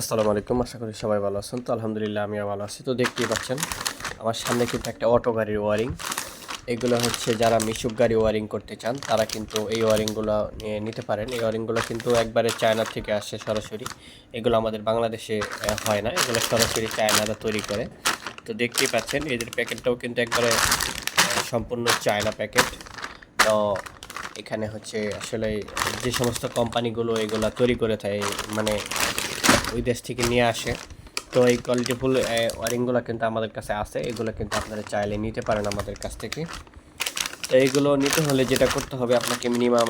আসসালামু আলাইকুম, আশা করি সবাই ভালো আছেন। তো আলহামদুলিল্লাহ, আমিও ভালো আছি। তো দেখতেই পাচ্ছেন, আমার সামনে কিন্তু একটা অটো গাড়ির ওয়ারিং। এগুলো হচ্ছে যারা মিশুক গাড়ি ওয়ারিং করতে চান, তারা কিন্তু এই ওয়ারিংগুলো নিয়ে নিতে পারেন। এই ওয়ারিংগুলো কিন্তু একবারে চায়না থেকে আসে সরাসরি। এগুলো আমাদের বাংলাদেশে হয় না। এগুলো সরাসরি চায়নারা তৈরি করে। তো দেখতেই পাচ্ছেন, এদের প্যাকেটটাও কিন্তু একবারে সম্পূর্ণ চায়না প্যাকেট। তো এখানে হচ্ছে আসলে যে সমস্ত কোম্পানিগুলো এগুলো তৈরি করে থাকে মানে ওই দেশ থেকে নিয়ে আসে। তো এই কোয়ালিটিফুল ওয়ারিংগুলো কিন্তু আমাদের কাছে আছে। এগুলো কিন্তু আপনারা চাইলে নিতে পারেন আমাদের কাছ থেকে। তো এইগুলো নিতে হলে যেটা করতে হবে, আপনাকে মিনিমাম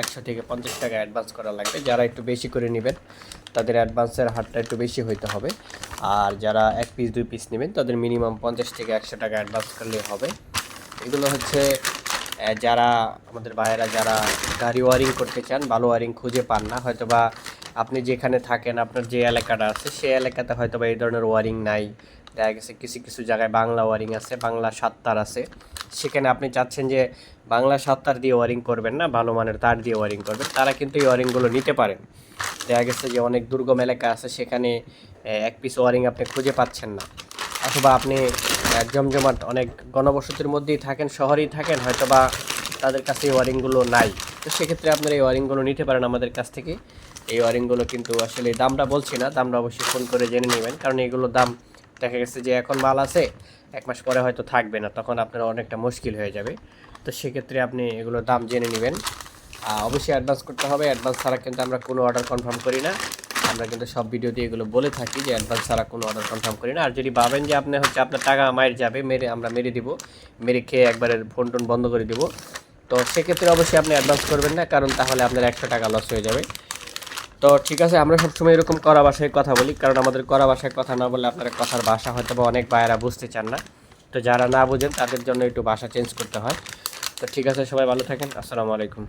একশো থেকে পঞ্চাশ টাকা অ্যাডভান্স করা লাগবে। যারা একটু বেশি করে নেবেন, তাদের অ্যাডভান্সের হারটা একটু বেশি হইতে হবে। আর যারা এক পিস দুই পিস নেবেন, তাদের মিনিমাম পঞ্চাশ থেকে একশো টাকা অ্যাডভান্স করলে হবে। এগুলো হচ্ছে যারা, আমাদের ভাইয়েরা যারা গাড়ি ওয়ারিং করতে চান, ভালো ওয়ারিং খুঁজে পান না হয়তো বা আপনি যেখানে থাকেন, আপনার যে এলাকাটা আছে, সেই এলাকাতে হয়তো বা এই ধরনের ওয়ারিং নাই। দেখা গেছে কিছু কিছু জায়গায় বাংলা ওয়ারিং আছে, বাংলা সাততার আছে। সেখানে আপনি চাচ্ছেন যে বাংলা সাততার দিয়ে ওয়ারিং করবেন না, ভালো মানের তার দিয়ে ওয়ারিং করবেন, তারা কিন্তু এই ওয়ারিংগুলো নিতে পারেন। দেখা গেছে যে অনেক দুর্গম এলাকা আছে, সেখানে এক পিস ওয়ারিং আপনি খুঁজে পাচ্ছেন না। অথবা আপনি জমজমাট অনেক গণবসতির মধ্যেই থাকেন, শহরেই থাকেন হয়তো বা তাদের কাছে এই ওয়ারিংগুলো নাই। তো সেক্ষেত্রে আপনারা এই ওয়ারিংগুলো নিতে পারেন আমাদের কাছ থেকে। এই ওয়ারিংগুলো কিন্তু আসলে দামটা বলছি না, দামটা অবশ্যই ফোন করে জেনে নেবেন। কারণ এগুলোর দাম দেখা গেছে যে এখন মাল আছে, এক মাস পরে হয়তো থাকবে না, তখন আপনার অনেকটা মুশকিল হয়ে যাবে। তো সেক্ষেত্রে আপনি এগুলোর দাম জেনে নেবেন। অবশ্যই অ্যাডভান্স করতে হবে। অ্যাডভান্স ছাড়া কিন্তু আমরা কোনো অর্ডার কনফার্ম করি না। আমরা কিন্তু সব ভিডিওতে এগুলো বলে থাকি যে অ্যাডভান্স ছাড়া কোনো অর্ডার কনফার্ম করি না। আর যদি ভাবেন যে আপনি হচ্ছে আপনার টাকা মায়ের যাবে, মেরে আমরা মেরে দিব, মেরে খেয়ে একবারে ফোন টোন বন্ধ করে দিব তো সেক্ষেত্রে অবশ্যই আপনি অ্যাডভান্স করবেন না, কারণ তাহলে আপনার একশো টাকা লস হয়ে যাবে। তো ঠিক আছে, আমরা সবসময় এরকম করা ভাষায় কথা বলি, কারণ আমাদের করা ভাষায় কথা না বলে আপনার কথার বাসা হয়তো বা অনেক ভাইয়েরা বুঝতে চান না। তো যারা না বোঝেন, তাদের জন্য একটু বাসা চেঞ্জ করতে হয়। তো ঠিক আছে, সবাই ভালো থাকেন, আসসালামু আলাইকুম।